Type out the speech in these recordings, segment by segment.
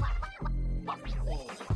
Oh.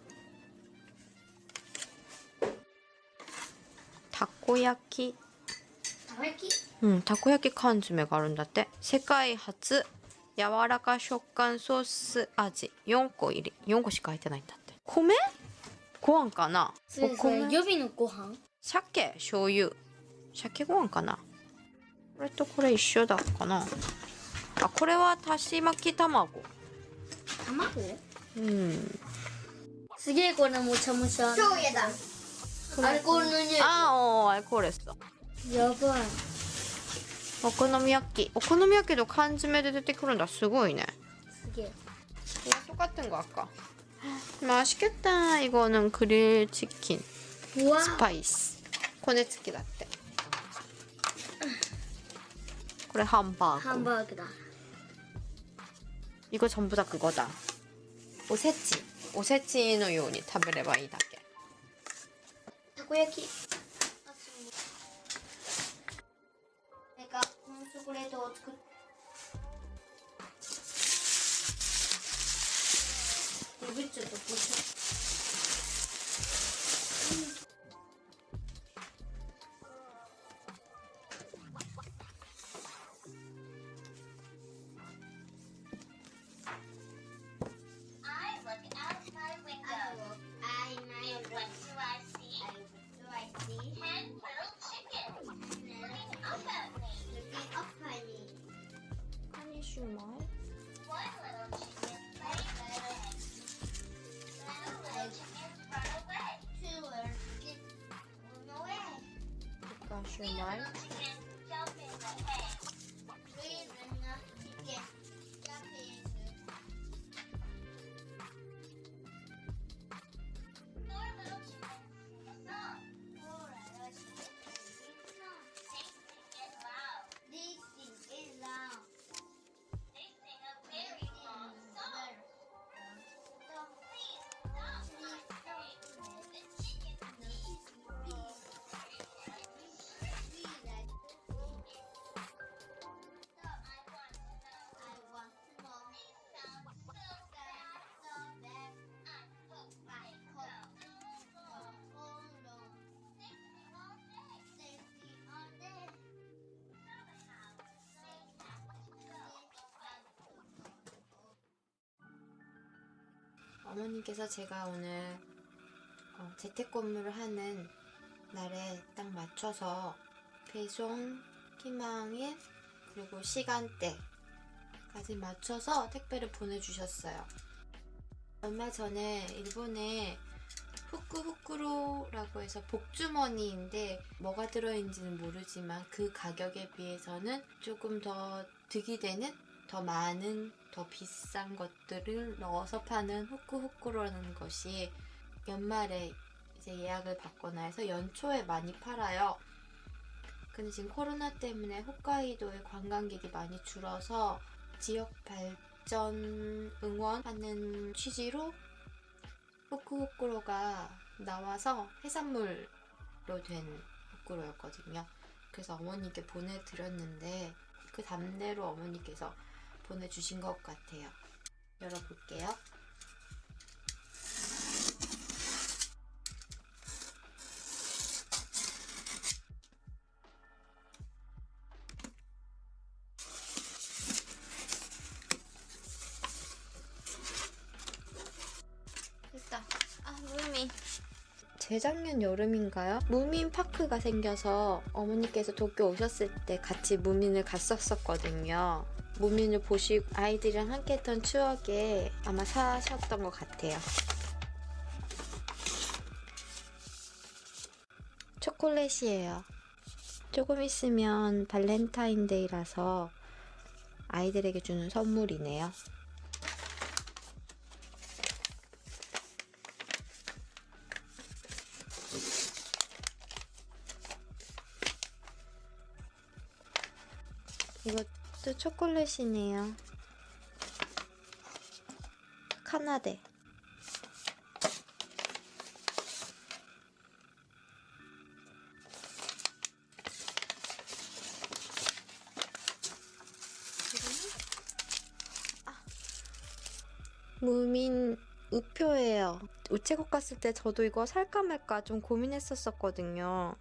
こ焼き。たこ焼き？うんたこ焼き缶詰があるんだって。世界初柔らか食感ソース味。4個入り。4個しか入ってないんだって。米？ご飯かな？それそれ予備のご飯？鮭？醤油。鮭ご飯かな？これとこれ一緒だかな？あこれはだし巻き卵。卵？うん。すげえこれもちゃもちゃ。そうやだ。 알코올은 아, 어, 알코올 했어. 여분. お好み焼き。お好み焼きの缶詰で出てくるんだ。すごいね. 이게 이거 똑같은 거 아까. 맛있겠다. 이거는 그릴 치킨. 우와. 스파이스. 코네츠키 라떼. これ 햄버거. 함박이다. 이거 전부 다 그거다. 오세치. 오세치의 요리 食べればいいだ.たこ your mind. 어머님께서 제가 오늘 어, 재택근무를 하는 날에 딱 맞춰서 배송 희망일 그리고 시간대까지 맞춰서 택배를 보내주셨어요. 얼마 전에 일본에 후쿠후쿠로라고 해서 복주머니인데 뭐가 들어있는지는 모르지만 그 가격에 비해서는 조금 더 득이 되는 더 많은 더 비싼 것들을 넣어서 파는 후쿠후쿠로라는 것이 연말에 이제 예약을 받거나 해서 연초에 많이 팔아요. 근데 지금 코로나 때문에 홋카이도의 관광객이 많이 줄어서 지역 발전 응원하는 취지로 후쿠후쿠로가 나와서 해산물로 된 후쿠로였거든요. 그래서 어머니께 보내드렸는데 그 답례로 어머니께서 보내주신 것 같아요. 열어볼게요. 됐다. 아, 무미. 재작년 여름인가요? 무민 파크가 생겨서 어머니께서 도쿄 오셨을 때 같이 무민을 갔었었거든요. 무민을 보시고 아이들이랑 함께 했던 추억에 아마 사셨던 것 같아요. 초콜릿이에요. 조금 있으면 발렌타인데이라서 아이들에게 주는 선물이네요. 이거 도 초콜릿이네요. 카나데. 무민 우표예요. 우체국 갔을 때 저도 이거 살까 말까 좀 고민했었었거든요.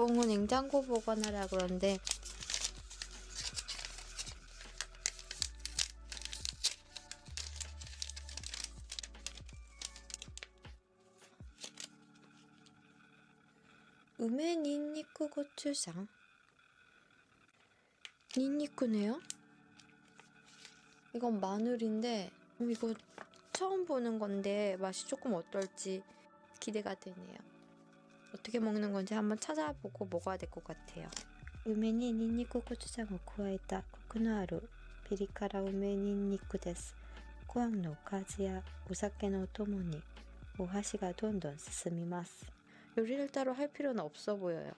후 냉장고 보관하라 그러는데 우메 닌니쿠 고추장 닌니쿠네요? 이건 마늘인데 음, 이거 처음 보는 건데 맛이 조금 어떨지 기대가 되네요. 어떻게 먹는 건지 한번 찾아보고 먹어야 될 것 같아요. 梅にニンニクコチュジャンを加えたコクのあるピリ辛梅ニンニクです。ご飯のおかずやお酒のお供にお箸がどんどん進みます。 요리를 따로 할 필요는 없어 보여요.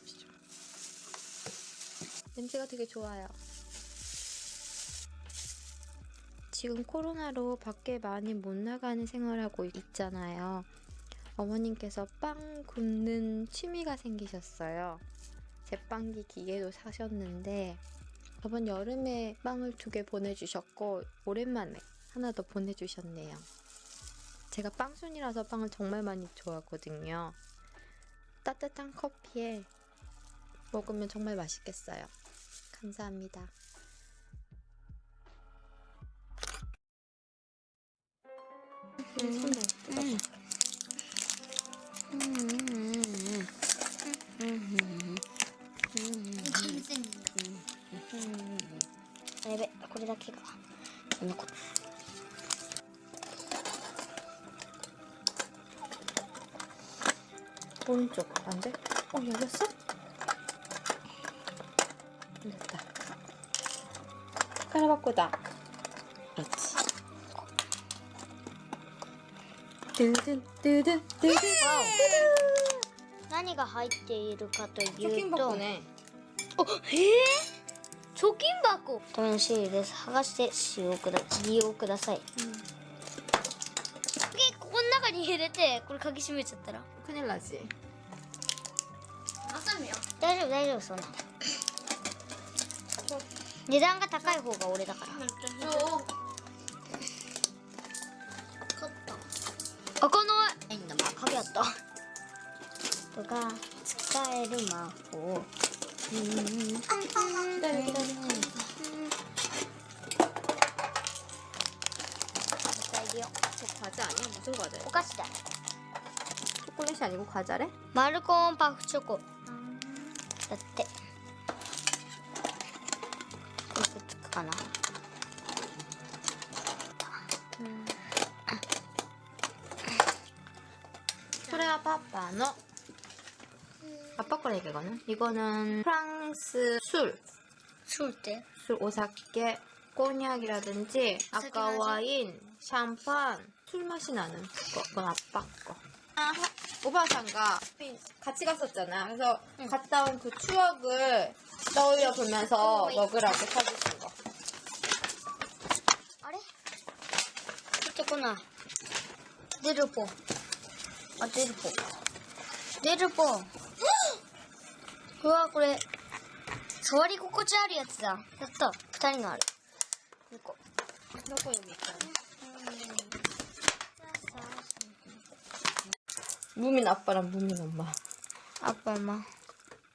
보시죠. 냄새가 되게 좋아요. 지금 코로나로 밖에 많이 못 나가는 생활하고 있잖아요. 어머님께서 빵 굽는 취미가 생기셨어요. 제빵기 기계도 사셨는데 저번 여름에 빵을 두 개 보내주셨고 오랜만에 하나 더 보내주셨네요. 제가 빵순이라서 빵을 정말 많이 좋아하거든요. 따뜻한 커피에 먹으면 정말 맛있겠어요. 감사합니다.あ やべこれだけが残る 오른쪽 안 돼? 어 열렸어? 열렸다. 까라바꾸다. ドゥドゥドゥドゥドゥ何が入っているかというと、ね、あ、えー、貯金箱ビです剥がして使用くだ利用ください、うん、ここの中に入れてこれ鍵閉めちゃったら大丈夫大丈夫そんな値段が高い方が俺だからそう開かないいんだまあ鍵あったとか使える魔法 기다려 기다려.材料 저 과자 아니야? 무슨 과자야? お菓子だ 초콜릿이 아니고 과자래? マルコーンパフチョコ 샤 빠빠 너 아빠 거래 이거는 이거는 프랑스 술술 때. 술 오사케, 꼬냑이라든지 아까 와인 샴판, 술 맛이 나는 거. 그건 아빠 거. 아, 어, 오바상가 같이 갔었잖아. 그래서 응. 갔다 온 그 추억을 떠올려 보면서 어, 어, 먹으라고 사주신 거. 아래? 그랬구나. 내려보. ぽあ出るぽ出るぽうわこれ触り心地あるやつだやった二人のある2個 너거 여기 있잖아. 무민 아빠랑 무민 엄마. アッパーマ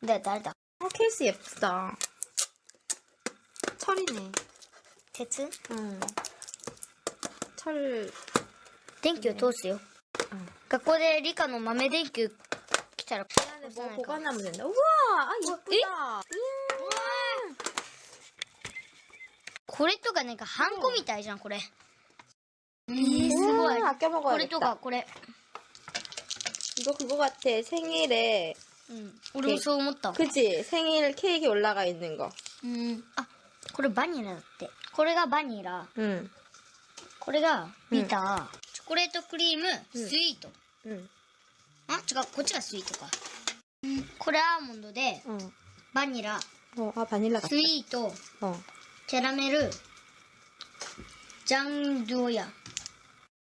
で誰だ 아, 케이스 예쁘다. 철이네. 鉄 응. 철 電気を通すよ、 学校で理科の豆電球来たら 안에 뭐 보관하면 된다. 우와, 아 예쁘다. これとかなんかハンコみたいじゃんこれえー、すごい 우와, 아껴 これと 먹어야겠다. かこれ 이거 그거 같아. 생일에 うん俺もそう思った 그지? 생일 케이크 올라가 있는 거. うんあ これバニラだって。これがバニラ。 응. これがビター。 チョコレートクリーム、うんスイート。 응. あ、違う。こっちがスイートか。これアーモンドで、 어. バニラ、 어, 아 바닐라 ス 같다. イート、 어. キャラメル、ジャンドゥヤ。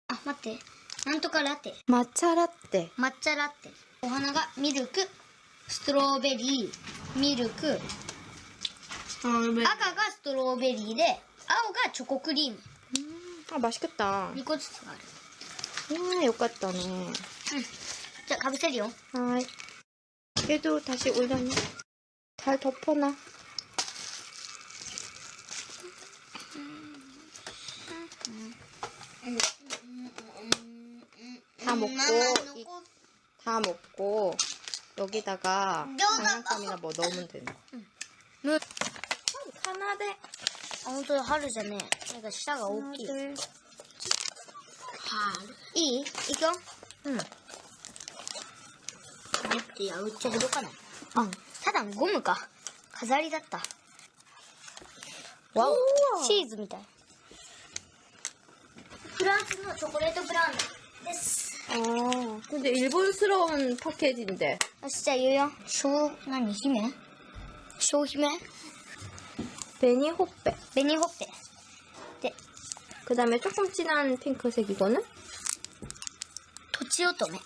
あ、待って。なんとかラテ。 마차 라떼. 抹茶ラテ。お花がミルク、ストロベリー、ミルク、赤がストロベリーで、青がチョコクリーム。 아 맛있겠다. 2個ずつがある。 음, 욕 같다네. 자, 가비셀이요. 아, 얘도 다시 올려놔. 잘 덮어놔. 다 먹고, 이, 다 먹고, 여기다가 장난감이나 뭐 넣으면 된다. 응. 하나, 둘. 오늘 하루 전에 내가 시작가 오기. 하루. 이 이거 응. 아이야 저거 똑같네. 아 사당 고물가 가사리 샀다. 와우 치즈입니다. 프랑스노 초콜릿 브라운 됐어. 어, 근데 일본스러운 패키지인데. 아 진짜 이거요? 쇼난 힘해. 쇼 힘해. 베니 호빼. 베니 호빼. 네. 그 다음에 조금 진한 핑크색 이거는? 치 요토 메.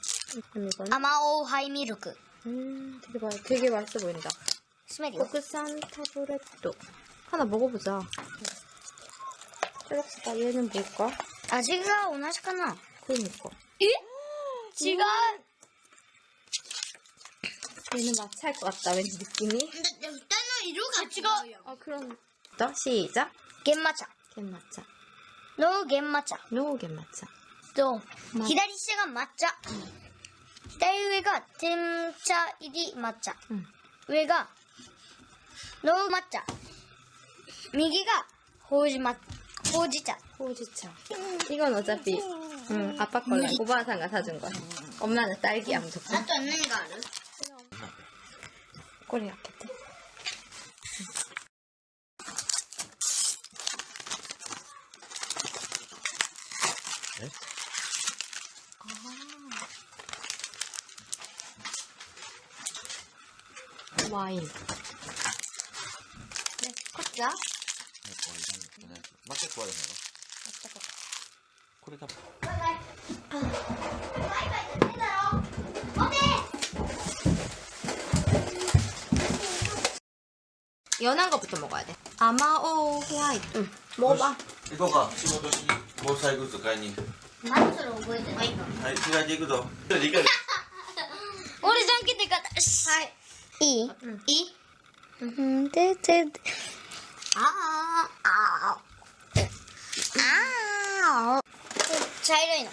아마오 하이미르 크. 음, 되 게, 맛-되게 맛있어 보인 다. 스메 이. 국산 타브레 토. 하나 먹어보 자. 쫄락스다 얘는 뭘 까? 아직가 오나시카 나. 그러니 까. 예? 지금 얘는맛차일 것 같 다, 왠지 느낌 이. 근데 일단은 이루가 지금 아, 그 럼. 나 시 작. 겐마 차. 겐마 차. 노 겐마 차. 노겐마 차. 또 맞- 기다리 시간 맞자. 기다리기가 템차이디 맞자. 응. 외가 너무 맞자. 미기가 호지 맞 호지자. 호지차. 이건 어차피 응, 아빠 거랑 오바상가 사준 거야. 엄마는 딸기야 무조건. 나도 언니가 알아. 꼬리 아겠대 아. 와인. 네, 컸자? マッチ食われへんのこれ多分 연한 거부터 먹어야 돼. 아마오 화이트. 응. 먹어봐. 行こうか仕事しに防災グッズ買いに何それ覚えてないはい着替えていくぞちょっと行ける俺じゃんけんで勝った。はい。 이. 응. 이. 음, 드, 드, 드. 아, 아, 아. 자이로이나.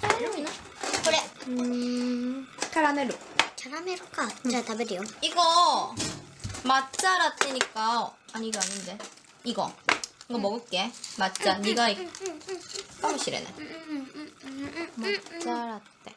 자이로이나? 그래. 음, 카라멜로. 카라멜로가. 자, 답을요. 이거 맛자 라떼니까 아니 이거 아닌데. 이거. 이거 먹을게. 맛자. 네가 이... 어, 사무실에는. 맛자 음, 음, 음, 라떼.